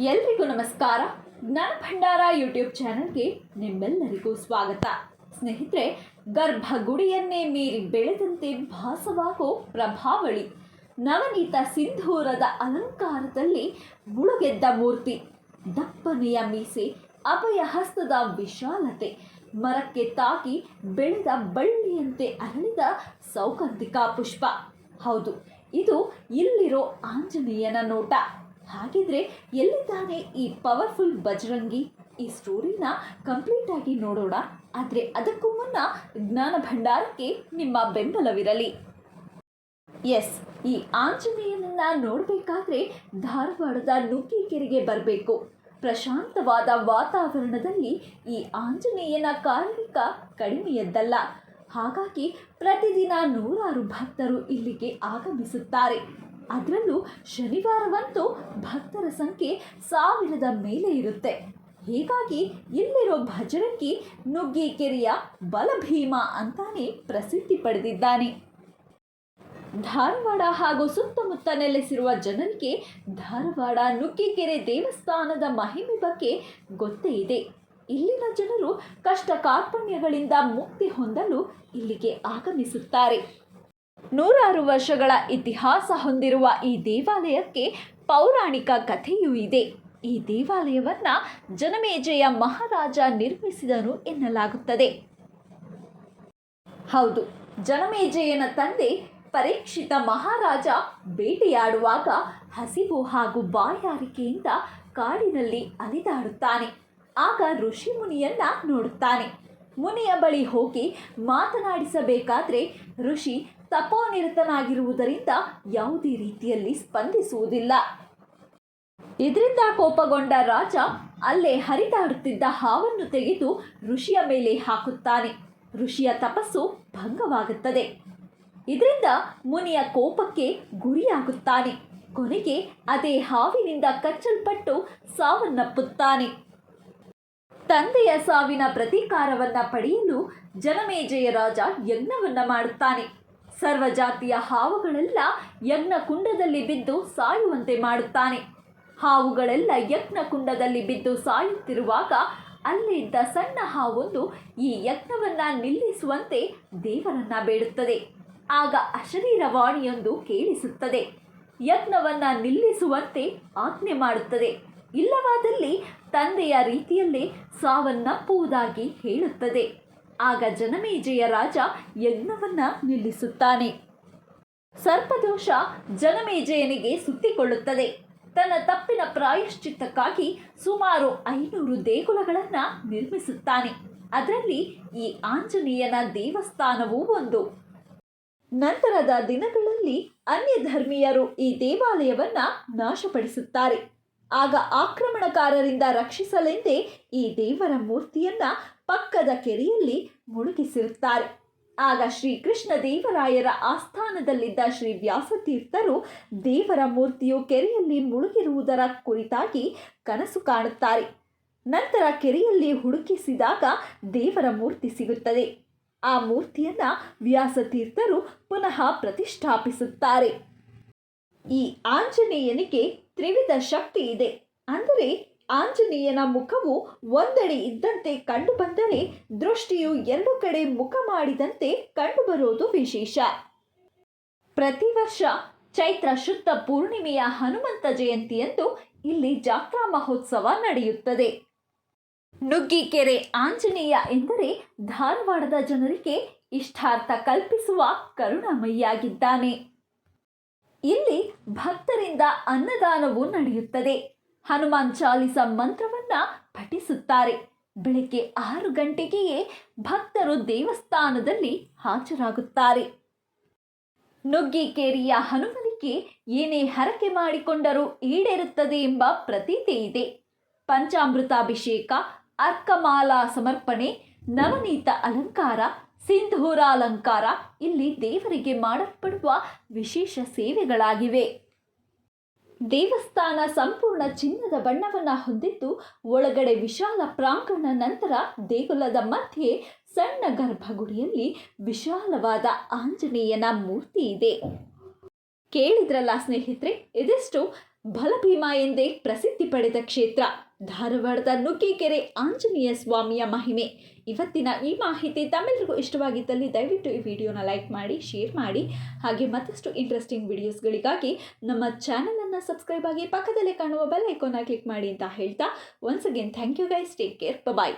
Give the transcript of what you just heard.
ಎಲ್ರಿಗೂ ನಮಸ್ಕಾರ. ಜ್ಞಾನ ಭಂಡಾರ ಯೂಟ್ಯೂಬ್ ಚಾನಲ್ಗೆ ನಿಮ್ಮೆಲ್ಲರಿಗೂ ಸ್ವಾಗತ. ಸ್ನೇಹಿತರೆ, ಗರ್ಭಗುಡಿಯನ್ನೇ ಮೀರಿ ಬೆಳೆದಂತೆ ಭಾಸವಾಗೋ ಪ್ರಭಾವಳಿ. ನವನೀತ ಸಿಂಧೂರದ ಅಲಂಕಾರದಲ್ಲಿ ಮುಳುಗೆದ್ದ ಮೂರ್ತಿ. ದಪ್ಪನೆಯ ಮೀಸೆ, ಅಭಯ ಹಸ್ತದ ವಿಶಾಲತೆ, ಮರಕ್ಕೆ ತಾಕಿ ಬೆಳೆದ ಬಳ್ಳಿಯಂತೆ ಅರಳಿದ ಸೌಕಂತಿಕಾ ಪುಷ್ಪ. ಹೌದು, ಇದು ಇಲ್ಲಿರೋ ಆಂಜನೇಯನ ನೋಟ. ಹಾಗಿದ್ರೆ ಎಲ್ಲಿದ್ದಾನೆ ಈ ಪವರ್ಫುಲ್ ಬಜರಂಗಿ ಈ ಸ್ಟೋರಿನ ಕಂಪ್ಲೀಟ್ ಆಗಿ ನೋಡೋಣ. ಆದರೆ ಅದಕ್ಕೂ ಮುನ್ನ ಜ್ಞಾನ ಭಂಡಾರಕ್ಕೆ ನಿಮ್ಮ ಬೆಂಬಲವಿರಲಿ. ಎಸ್ ಈ ಆಂಜನೇಯನನ್ನ ನೋಡಬೇಕಾದ್ರೆ ಧಾರವಾಡದ ನುಗ್ಗಿಕೆರೆಗೆ ಬರಬೇಕು. ಪ್ರಶಾಂತವಾದ ವಾತಾವರಣದಲ್ಲಿ ಈ ಆಂಜನೇಯನ ಕಾರಣಿಕ ಕಡಿಮೆಯದ್ದಲ್ಲ. ಹಾಗಾಗಿ ಪ್ರತಿದಿನ ನೂರಾರು ಭಕ್ತರು ಇಲ್ಲಿಗೆ ಆಗಮಿಸುತ್ತಾರೆ. ಅದರಲ್ಲೂ ಶನಿವಾರವಂತೂ ಭಕ್ತರ ಸಂಖ್ಯೆ ಸಾವಿರದ ಮೇಲೆ ಇರುತ್ತೆ. ಹೀಗಾಗಿ ಇಲ್ಲಿರೋ ಭಜರಂಗಿ ನುಗ್ಗಿಕೆರೆಯ ಬಲಭೀಮ ಅಂತಾನೆ ಪ್ರಸಿದ್ಧಿ ಪಡೆದಿದ್ದಾನೆ. ಧಾರವಾಡ ಹಾಗೂ ಸುತ್ತಮುತ್ತ ನೆಲೆಸಿರುವ ಜನರಿಗೆ ಧಾರವಾಡ ನುಗ್ಗಿಕೆರೆ ದೇವಸ್ಥಾನದ ಮಹಿಮೆ ಬಗ್ಗೆ ಗೊತ್ತೇ ಇದೆ. ಇಲ್ಲಿನ ಜನರು ಕಷ್ಟ ಕಾರ್ಪಣ್ಯಗಳಿಂದ ಮುಕ್ತಿ ಹೊಂದಲು ಇಲ್ಲಿಗೆ ಆಗಮಿಸುತ್ತಾರೆ. ನೂರಾರು ವರ್ಷಗಳ ಇತಿಹಾಸ ಹೊಂದಿರುವ ಈ ದೇವಾಲಯಕ್ಕೆ ಪೌರಾಣಿಕ ಕಥೆಯೂ ಇದೆ. ಈ ದೇವಾಲಯವನ್ನ ಜನಮೇಜಯ ಮಹಾರಾಜ ನಿರ್ಮಿಸಿದನು ಎನ್ನಲಾಗುತ್ತದೆ. ಹೌದು, ಜನಮೇಜಯನ ತಂದೆ ಪರೀಕ್ಷಿತ ಮಹಾರಾಜ ಬೇಟೆಯಾಡುವಾಗ ಹಸಿವು ಹಾಗೂ ಬಾಯಾರಿಕೆಯಿಂದ ಕಾಡಿನಲ್ಲಿ ಅಲಿದಾಡುತ್ತಾನೆ. ಆಗ ಋಷಿ ಮುನಿಯನ್ನ ನೋಡುತ್ತಾನೆ. ಮುನಿಯ ಬಳಿ ಹೋಗಿ ಮಾತನಾಡಿಸಬೇಕಾದ್ರೆ, ಋಷಿ ತಪೋನಿರತನಾಗಿರುವುದರಿಂದ ಯಾವುದೇ ರೀತಿಯಲ್ಲಿ ಸ್ಪಂದಿಸುವುದಿಲ್ಲ. ಇದರಿಂದ ಕೋಪಗೊಂಡ ರಾಜ ಅಲ್ಲೇ ಹರಿದಾಡುತ್ತಿದ್ದ ಹಾವನ್ನು ತೆಗೆದು ಋಷಿಯ ಮೇಲೆ ಹಾಕುತ್ತಾನೆ. ಋಷಿಯ ತಪಸ್ಸು ಭಂಗವಾಗುತ್ತದೆ. ಇದರಿಂದ ಮುನಿಯ ಕೋಪಕ್ಕೆ ಗುರಿಯಾಗುತ್ತಾನೆ. ಕೊನೆಗೆ ಅದೇ ಹಾವಿನಿಂದ ಕಚ್ಚಲ್ಪಟ್ಟು ಸಾವನ್ನಪ್ಪುತ್ತಾನೆ. ತಂದೆಯ ಸಾವಿನ ಪ್ರತೀಕಾರವನ್ನು ಪಡೆಯಲು ಜನಮೇಜಯ ರಾಜ ಯಜ್ಞವನ್ನ ಮಾಡುತ್ತಾನೆ. ಸರ್ವಜಾತಿಯ ಹಾವುಗಳೆಲ್ಲ ಯಜ್ಞ ಕುಂಡದಲ್ಲಿ ಬಿದ್ದು ಸಾಯುವಂತೆ ಮಾಡುತ್ತಾನೆ. ಹಾವುಗಳೆಲ್ಲ ಯಜ್ಞ ಕುಂಡದಲ್ಲಿ ಬಿದ್ದು ಸಾಯುತ್ತಿರುವಾಗ ಅಲ್ಲಿದ್ದ ಸಣ್ಣ ಹಾವೊಂದು ಈ ಯಜ್ಞವನ್ನ ನಿಲ್ಲಿಸುವಂತೆ ದೇವರನ್ನ ಬೇಡುತ್ತದೆ. ಆಗ ಅಶರೀರವಾಣಿಯೊಂದು ಕೇಳಿಸುತ್ತದೆ. ಯಜ್ಞವನ್ನ ನಿಲ್ಲಿಸುವಂತೆ ಆಜ್ಞೆ ಮಾಡುತ್ತದೆ. ಇಲ್ಲವಾದಲ್ಲಿ ತಂದೆಯ ರೀತಿಯಲ್ಲೇ ಸಾವನ್ನಪ್ಪುವುದಾಗಿ ಹೇಳುತ್ತದೆ. ಆಗ ಜನಮೇಜಯ ರಾಜ ಯಜ್ಞವನ್ನ ನಿಲ್ಲಿಸುತ್ತಾನೆ. ಸರ್ಪದೋಷ ಜನಮೇಜಯನಿಗೆ ಸುತ್ತಿಕೊಳ್ಳುತ್ತದೆ. ತನ್ನ ತಪ್ಪಿನ ಪ್ರಾಯಶ್ಚಿತ್ತಕ್ಕಾಗಿ ಸುಮಾರು ಐನೂರು ದೇಗುಲಗಳನ್ನು ನಿರ್ಮಿಸುತ್ತಾನೆ. ಅದರಲ್ಲಿ ಈ ಆಂಜನೇಯನ ದೇವಸ್ಥಾನವೂ ಒಂದು. ನಂತರದ ದಿನಗಳಲ್ಲಿ ಅನ್ಯ ಧರ್ಮೀಯರು ಈ ದೇವಾಲಯವನ್ನ ನಾಶಪಡಿಸುತ್ತಾರೆ. ಆಗ ಆಕ್ರಮಣಕಾರರಿಂದ ರಕ್ಷಿಸಲೆಂದೇ ಈ ದೇವರ ಮೂರ್ತಿಯನ್ನ ಪಕ್ಕದ ಕೆರೆಯಲ್ಲಿ ಮುಳುಗಿಸಿರುತ್ತಾರೆ. ಆಗ ಶ್ರೀಕೃಷ್ಣ ದೇವರಾಯರ ಆಸ್ಥಾನದಲ್ಲಿದ್ದ ಶ್ರೀ ವ್ಯಾಸತೀರ್ಥರು ದೇವರ ಮೂರ್ತಿಯು ಕೆರೆಯಲ್ಲಿ ಮುಳುಗಿರುವುದರ ಕುರಿತಾಗಿ ಕನಸು ಕಾಣುತ್ತಾರೆ. ನಂತರ ಕೆರೆಯಲ್ಲಿ ಹುಡುಕಿಸಿದಾಗ ದೇವರ ಮೂರ್ತಿ ಸಿಗುತ್ತದೆ. ಆ ಮೂರ್ತಿಯನ್ನು ವ್ಯಾಸತೀರ್ಥರು ಪುನಃ ಪ್ರತಿಷ್ಠಾಪಿಸುತ್ತಾರೆ. ಈ ಆಂಜನೇಯನಿಗೆ ತ್ರಿವಿಧ ಶಕ್ತಿ ಇದೆ. ಅಂದರೆ ಆಂಜನೇಯನ ಮುಖವು ಒಂದೆಡೆ ಇದ್ದಂತೆ ಕಂಡುಬಂದರೆ ದೃಷ್ಟಿಯು ಎರಡು ಕಡೆ ಮುಖ ಮಾಡಿದಂತೆ ಕಂಡುಬರುವುದು ವಿಶೇಷ. ಪ್ರತಿ ವರ್ಷ ಚೈತ್ರ ಶುದ್ಧ ಪೂರ್ಣಿಮೆಯ ಹನುಮಂತ ಜಯಂತಿಯಂದು ಇಲ್ಲಿ ಜಾತ್ರಾ ಮಹೋತ್ಸವ ನಡೆಯುತ್ತದೆ. ನುಗ್ಗಿಕೆರೆ ಆಂಜನೇಯ ಎಂದರೆ ಧಾರವಾಡದ ಜನರಿಗೆ ಇಷ್ಟಾರ್ಥ ಕಲ್ಪಿಸುವ ಕರುಣಾಮಯಿಯಾಗಿದ್ದಾನೆ. ಇಲ್ಲಿ ಭಕ್ತರಿಂದ ಅನ್ನದಾನವೂ ನಡೆಯುತ್ತದೆ. ಹನುಮಾನ್ ಚಾಲಿಸ ಮಂತ್ರವನ್ನ ಪಠಿಸುತ್ತಾರೆ. ಬೆಳಗ್ಗೆ ಆರು ಗಂಟೆಗೆಯೇ ಭಕ್ತರು ದೇವಸ್ಥಾನದಲ್ಲಿ ಹಾಜರಾಗುತ್ತಾರೆ. ನುಗ್ಗಿಕೇರಿಯ ಹನುಮನಿಗೆ ಏನೇ ಹರಕೆ ಮಾಡಿಕೊಂಡರೂ ಈಡೇರುತ್ತದೆ ಎಂಬ ಪ್ರತೀತಿ ಇದೆ. ಪಂಚಾಮೃತಾಭಿಷೇಕ, ಅರ್ಕಮಾಲಾ ಸಮರ್ಪಣೆ, ನವನೀತ ಅಲಂಕಾರ ಸಿಂಧೂರ ಅಲಂಕಾರ ಇಲ್ಲಿ ದೇವರಿಗೆ ಮಾಡಲ್ಪಡುವ ವಿಶೇಷ ಸೇವೆಗಳಾಗಿವೆ. ದೇವಸ್ಥಾನ ಸಂಪೂರ್ಣ ಚಿನ್ನದ ಬಣ್ಣವನ್ನ ಹೊಂದಿದ್ದು, ಒಳಗಡೆ ವಿಶಾಲ ಪ್ರಾಂಗಣ ನಂತರ ದೇಗುಲದ ಮಧ್ಯೆ ಸಣ್ಣ ಗರ್ಭಗುಡಿಯಲ್ಲಿ ವಿಶಾಲವಾದ ಆಂಜನೇಯನ ಮೂರ್ತಿ ಇದೆ. ಕೇಳಿದ್ರಲ್ಲ ಸ್ನೇಹಿತರೆ, ಇದಿಷ್ಟು ಬಲಭೀಮ ಎಂದೇ ಪ್ರಸಿದ್ಧಿ ಪಡೆದ ಕ್ಷೇತ್ರ. ಧಾರವಾಡದ ನುಗ್ಗಿಕೆರೆ ಆಂಜನೇಯ ಸ್ವಾಮಿಯ ಮಹಿಮೆ. ಇವತ್ತಿನ ಈ ಮಾಹಿತಿ ತಮ್ಮೆಲ್ಲರಿಗೂ ಇಷ್ಟವಾಗಿದ್ದಲ್ಲಿ ದಯವಿಟ್ಟು ಈ ವಿಡಿಯೋನ ಲೈಕ್ ಮಾಡಿ, ಶೇರ್ ಮಾಡಿ, ಹಾಗೆ ಮತ್ತಷ್ಟು ಇಂಟ್ರೆಸ್ಟಿಂಗ್ ವಿಡಿಯೋಸ್ಗಳಿಗಾಗಿ ನಮ್ಮ ಚಾನಲನ್ನು ಸಬ್ಸ್ಕ್ರೈಬ್ ಆಗಿ ಪಕ್ಕದಲ್ಲೇ ಕಾಣುವ ಬೆಲ್ ಐಕೋನ ಕ್ಲಿಕ್ ಮಾಡಿ ಅಂತ ಹೇಳ್ತಾ once again thank you guys take care bye